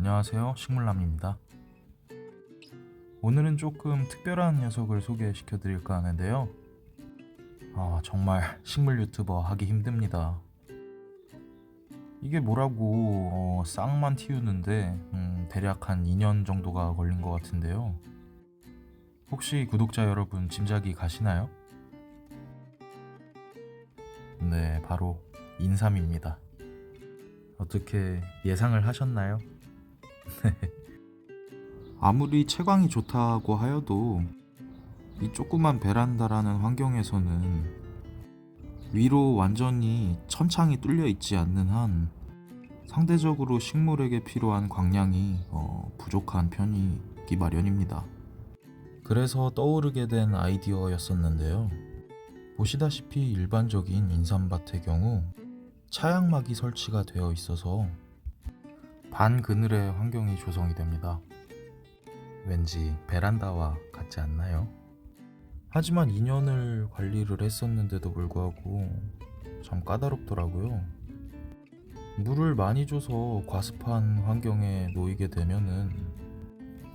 안녕하세요. 식물남입니다. 오늘은 조금 특별한 녀석을 소개시켜 드릴까 하는데요. 아, 정말 식물 유튜버 하기 힘듭니다. 이게 뭐라고 어, 싹만 틔우는데 음, 대략 한 2년 정도가 걸린 것 같은데요. 혹시 구독자 여러분 짐작이 가시나요? 네, 바로 인삼입니다. 어떻게 예상을 하셨나요? 아무리 채광이 좋다고 하여도 이 조그만 베란다라는 환경에서는 위로 완전히 천창이 뚫려 있지 않는 한 상대적으로 식물에게 필요한 광량이 어, 부족한 편이기 마련입니다. 그래서 떠오르게 된 아이디어였었는데요. 보시다시피 일반적인 인삼밭의 경우 차양막이 설치가 되어 있어서 반그늘의 환경이 조성이 됩니다. 왠지 베란다와 같지 않나요? 하지만 2년을 관리를 했었는데도 불구하고 참 까다롭더라고요. 물을 많이 줘서 과습한 환경에 놓이게 되면은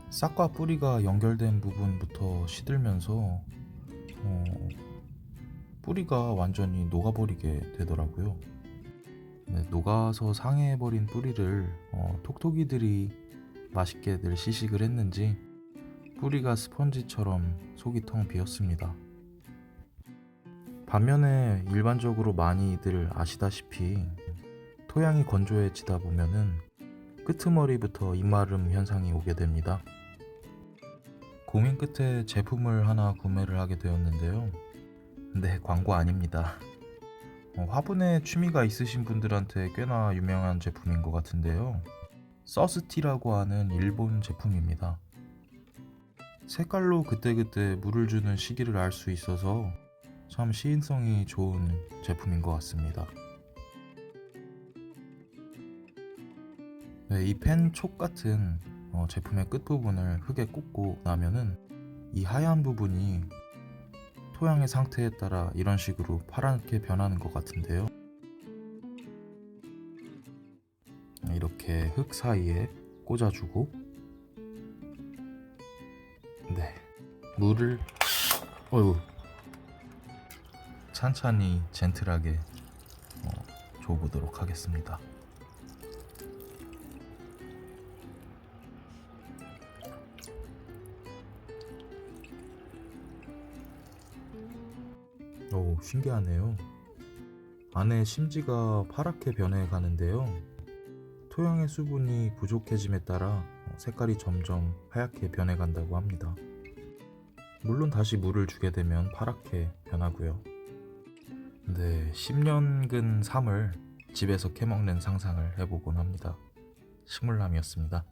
싹과 뿌리가 연결된 부분부터 시들면서 어, 뿌리가 완전히 녹아버리게 되더라고요. 네, 녹아서 상해버린 뿌리를 어, 톡톡이들이 맛있게들 시식을 했는지 뿌리가 스펀지처럼 속이 텅 비었습니다. 반면에 일반적으로 많이들 아시다시피 토양이 건조해지다 보면은 끄트머리부터 입마름 현상이 오게 됩니다. 고민 끝에 제품을 하나 구매를 하게 되었는데요. 네, 광고 아닙니다. 어, 화분에 취미가 있으신 분들한테 꽤나 유명한 제품인 것 같은데요. 서스티라고 하는 일본 제품입니다. 색깔로 그때그때 물을 주는 시기를 알 수 있어서 참 시인성이 좋은 제품인 것 같습니다. 네, 이펜 촉 같은 어, 제품의 끝부분을 흙에 꽂고 나면은 이 하얀 부분이 토양의 상태에 따라 이런 식으로 파랗게 변하는 것 같은데요. 이렇게 흙 사이에 꽂아주고, 네, 물을, 어휴, 찬찬히 젠틀하게 어, 줘보도록 하겠습니다. 오, 신기하네요. 안에 심지가 파랗게 변해 가는데요. 토양의 수분이 부족해짐에 따라 색깔이 점점 하얗게 변해 간다고 합니다. 물론 다시 물을 주게 되면 파랗게 변하고요. 네, 10년근 삶을 집에서 캐먹는 상상을 해보곤 합니다. 식물남이었습니다.